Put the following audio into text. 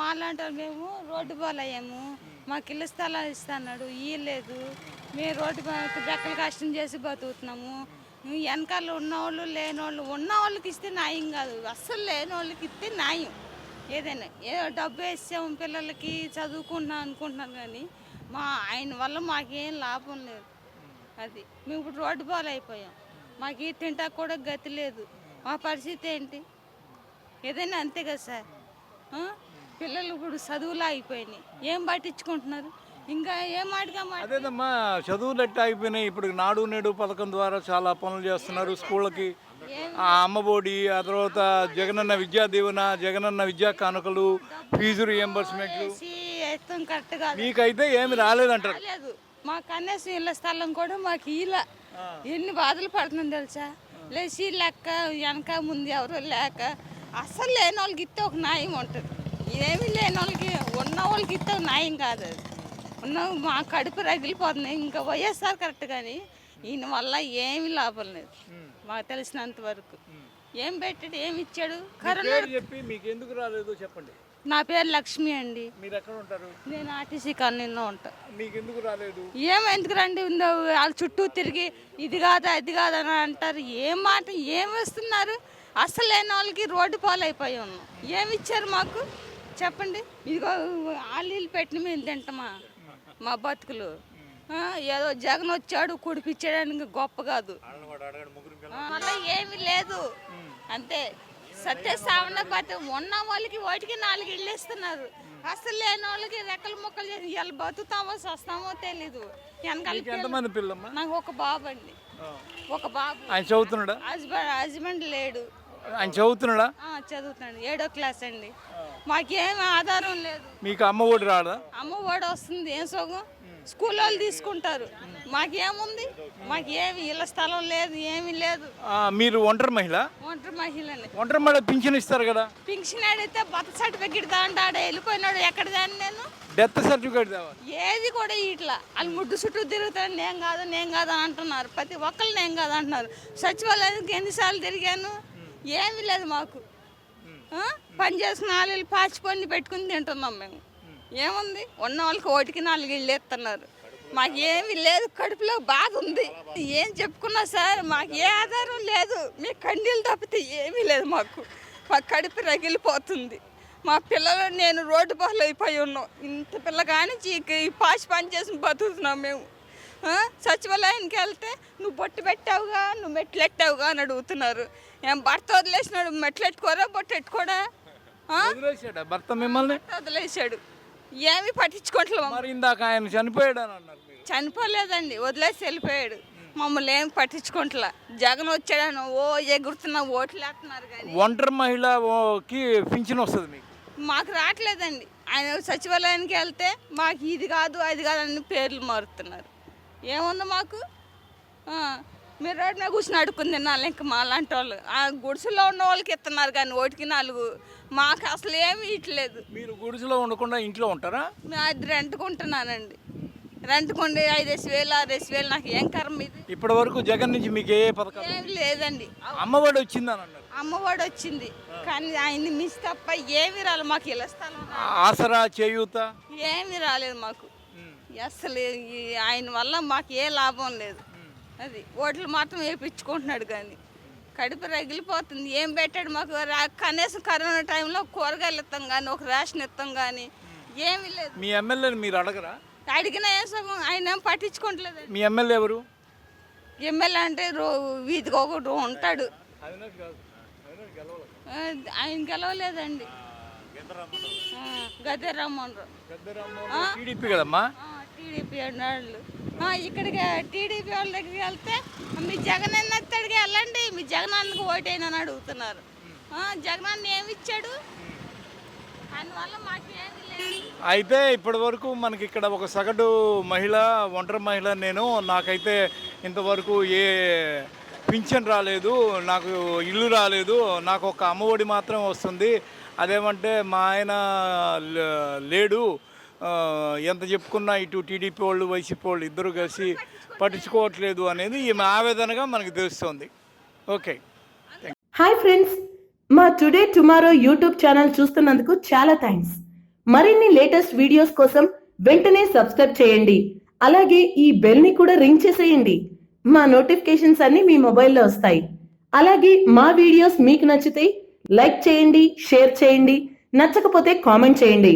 మాలాంటి మేము రోడ్డు పోలయ్యాము. మాకు ఇల్లు స్థలాలు ఇస్తాడు ఇయ్యలేదు మేము రోడ్డు రెక్కలు కష్టం చేసి బతుకుతున్నాము. వెనకాల ఉన్నవాళ్ళు లేని వాళ్ళు ఉన్న వాళ్ళకి ఇస్తే న్యాయం కాదు. అస్సలు లేని వాళ్ళకి ఇస్తే న్యాయం. ఏదైనా ఏదో డబ్బు వేసాము పిల్లలకి చదువుకుంటున్నాం అనుకుంటున్నాను కానీ మా ఆయన వల్ల మాకేం లాభం లేదు. అది. మేము ఇప్పుడు రోడ్డు బాల్ అయిపోయాం మాకు ఈ తింటా కూడా గతి లేదు. మా పరిస్థితి ఏంటి? ఏదైనా అంతే కదా సార్. పిల్లలు ఇప్పుడు చదువులు ఆగిపోయినాయి ఏం పట్టించుకుంటున్నారు? ఇంకా ఏం మాటగా మాట అదేదమ్మా చదువులు ఎట్ట అయిపోయినాయి. ఇప్పుడు నాడు నేడు పథకం ద్వారా చాలా పనులు చేస్తున్నారు స్కూళ్ళకి. ఆ అమ్మఒడి ఆ తర్వాత జగనన్న విద్యా దీవెన జగనన్న విద్యా కానుకలు ఫీజు కాదు. మీకైతే ఏమి రాలేదంటారు. లేదు మా కన్యాసం ఇళ్ళ స్థలం కూడా మాకు ఇలా. ఎన్ని బాధలు పడుతుంది తెలుసా? లేచి లెక్క వెనక ముందు ఎవరు లేక అస్సలు లేని వాళ్ళకి ఇస్తే ఒక న్యాయం ఉంటుంది. ఏమీ లేని వాళ్ళకి ఉన్న వాళ్ళకి ఇస్తే న్యాయం కాదు అది. ఉన్న మా కడుపు రగిలిపోతుంది. ఇంకా వైఎస్ఆర్ కరెక్ట్ కానీ ఈయన వల్ల ఏమీ లాభం లేదు. మాకు తెలిసినంత వరకు. ఏం పెట్టాడు ఏమి ఇచ్చాడు? కరోనా చెప్పి మీకు ఎందుకు రాలేదు చెప్పండి. నా పేరు లక్ష్మి అండి. మీరు ఎక్కడ ఉంటారు? నేను ఆర్టీసీ కాలనీలో ఉంటాను మీకు ఎందుకు రాలేదు? ఏం ఎందుకు రండి? ఉందో వాళ్ళ చుట్టూ తిరిగి ఇది కాదా ఇది కాదా అని అంటారు. ఏం మాట ఏం వేస్తున్నారు? అసలు లేని వాళ్ళకి రోడ్డు పాలైపోయి ఉన్నాం. ఏమి ఇచ్చారు మాకు? చెప్పండి. ఇదిగో ఆలీలు పెట్టిన మేము తింటామా? మా బతుకులు. ఆ, ఏదో జగన్ వచ్చాడు కుడిపించాడని గొప్ప కాదు. మళ్ళీ ఏమీ లేదు. అంతే. సత్య సావన పతి ఉన్న వాళ్ళకి ఓటికి నాలుగు ఇళ్ళు ఇస్తున్నారు. అసలు లేని వాళ్ళకి రెక్కలు ముక్కలు చేసి ఇలా బతుకుతామో సస్తామో తెలీదు. నాకు ఒక బాబు అండి. ఒక బాబు. హస్బెండ్ హస్బెండ్ లేడు. ఆయన చదువుతున్నాడా? చదువుతున్నాడు. ఏడో క్లాస్ అండి. మాకేం ఆధారం లేదు. మీకు అమ్మ ఒడి రాదా? అమ్మ ఒడి వస్తుంది ఏం సోగం స్కూల్ వాళ్ళు తీసుకుంటారు. మాకేముంది? మాకు ఏమి ఇళ్ళ స్థలం లేదు ఏమీ లేదు. మీరు ఒంటరి మహిళ? ఒంటరి మహిళని. ఒంటరి మహిళ పింఛన్ ఇస్తారు కదా? పింఛన్ అడిగితే బర్త్ సర్టిఫికెట్ ఆడ వెళ్ళిపోయినాడు. ఎక్కడ దాన్ని నేను? డెత్ సర్టిఫికేట్ ఏది కూడా ఇట్లా. వాళ్ళు ముడ్డు చుట్టూ తిరుగుతాను నేను కాదు నేను కాదు అని అంటున్నారు. ప్రతి ఒక్కరు నేను కాదు అంటున్నారు. సచివాలయానికి ఎన్నిసార్లు తిరిగాను? ఏమీ లేదు మాకు. పని చేసుకున్న వాళ్ళు పాచి పెట్టుకుని తింటున్నాం మేము. ఏముంది? ఉన్న వాళ్ళకి ఓటికి నాలుగు ఇళ్ళు ఎత్తున్నారు మాకు ఏమి లేదు కడుపులో బాధ ఉంది. ఏం చెప్పుకున్నా సార్ మాకు ఏ ఆధారం లేదు. మీ కండీలు తప్పితే ఏమీ లేదు మాకు. మా కడుపు రగిలిపోతుంది. మా పిల్లలు నేను రోడ్డు పాలు అయిపోయి ఉన్నాం. ఇంత పిల్ల కానీ ఈ పాచి పని చేసి బతుకుతున్నాం మేము. సచివాలయానికి వెళ్తే నువ్వు బొట్టు పెట్టావుగా నువ్వు మెట్లు ఎట్టావుగా అని అడుగుతున్నారు. ఏం భర్త వదిలేసినాడు మెట్లు ఎట్టుకోరా బొట్టు ఎట్టుకోడా భర్త మిమ్మల్ని? భర్త వదిలేసాడు ఏమి పట్టించుకోవట్లేదు. మరి ఇందాక ఆయన చనిపోయాడు అని అన్నారు చనిపోలేదండి వదిలేసి వెళ్ళిపోయాడు. మమ్మల్ని ఏం పట్టించుకోవట్లా జగన్ వచ్చాడని ఓ ఎగురుతున్నా ఓట్లు వేస్తున్నారు కానీ. ఒంటరి మహిళకి పింఛన్ వస్తుంది మీకు? మాకు రావట్లేదండి. ఆయన సచివాలయానికి వెళ్తే మాకు ఇది కాదు అది కాదు అని పేర్లు మారుతున్నారు. ఏముంది మాకు? మీరు రోడ్డు మీద కూర్చుని అడుక్కుని తినాలి ఇంకా మా వాళ్ళు. ఆ గుడిసెలో ఉన్న వాళ్ళకి ఇస్తున్నారు కానీ ఓటికి నాలుగు. మాకు అసలు ఏమీ ఇట్లేదు. మీరు గుడిసెలో ఉండకుండా ఇంట్లో ఉంటారా? అది రెంట్కుంటున్నానండి. రెంట్కుండి ఐదేసి వేలు ఆరేసి వేలు నాకు ఏం కర్మ ఇది? ఇప్పటి వరకు జగన్ నుంచి మీకు ఏ పథకాలు ఏం లేదండి. అమ్మఒడి అన్నారు అమ్మఒడి వచ్చింది. కానీ ఆయన్ని మిస్ తప్ప ఏమీ రాలేదు. మాకు ఇలా స్థలం. ఆసరా చేయూత? ఏమీ రాలేదు మాకు. అసలు ఆయన వల్ల మాకు ఏ లాభం లేదు. అది ఓట్లు మాత్రం వేయించుకుంటున్నాడు కానీ. కడుపు రగిలిపోతుంది. ఏం పెట్టాడు మాకు? కనీసం కరోనా టైంలో కూరగాయలు ఇస్తాం కానీ ఒక రేషన్ ఇస్తాం కానీ ఏమీ లేదు. మీ ఎమ్మెల్యేని మీరు అడగరా? అడిగిన ఏ సగం? ఆయన ఏం పట్టించుకోవట్లేదు మీ ఎమ్మెల్యే ఎవరు? ఎమ్మెల్యే అంటే రో వీధికి ఒకడు ఉంటాడు. ఆయన గెలవలేదండి. గద్దె రామ్మోహన్ రావు టీడీపీ కదమ్మా? టీడీపీ వాళ్ళు ఇక్కడికి టీడీపీ వాళ్ళ దగ్గరికి వెళ్తే మీ జగన్ అన్న వెళ్ళండి మీ జగనాన్నకు ఓటేనని అడుగుతున్నారు. ఆ, జగన్ ఏమి ఇచ్చాడు అందువల్ల మాకు లేదు. అయితే ఇప్పటి వరకు మనకి ఇక్కడ ఒక సగటు మహిళ ఒంటరి మహిళ నేను. నాకైతే ఇంతవరకు ఏ పింఛన్ రాలేదు నాకు ఇల్లు రాలేదు నాకు ఒక అమ్మఒడి మాత్రం వస్తుంది. అదేమంటే మా ఆయన లేడు. ఎంత చెప్పుకున్నా ఇటు టీడీపీ వాళ్ళు వైసీపీ వాళ్ళు ఇద్దరు కలిసి పట్టించుకోవట్లేదు అనేది ఈమె ఆవేదనగా మనకు తెలుస్తుంది. ఓకే. హాయ్ ఫ్రెండ్స్ మా టుడే టుమారో యూట్యూబ్ ఛానల్ చూస్తున్నందుకు చాలా థ్యాంక్స్ మరిన్ని లేటెస్ట్ వీడియోస్ కోసం వెంటనే సబ్స్క్రైబ్ చేయండి. అలాగే ఈ బెల్ని కూడా రింగ్ చేసేయండి. మా నోటిఫికేషన్స్ అన్ని మీ మొబైల్లో వస్తాయి. అలాగే మా వీడియోస్ మీకు నచ్చితే లైక్ చేయండి షేర్ చేయండి. నచ్చకపోతే కామెంట్ చేయండి.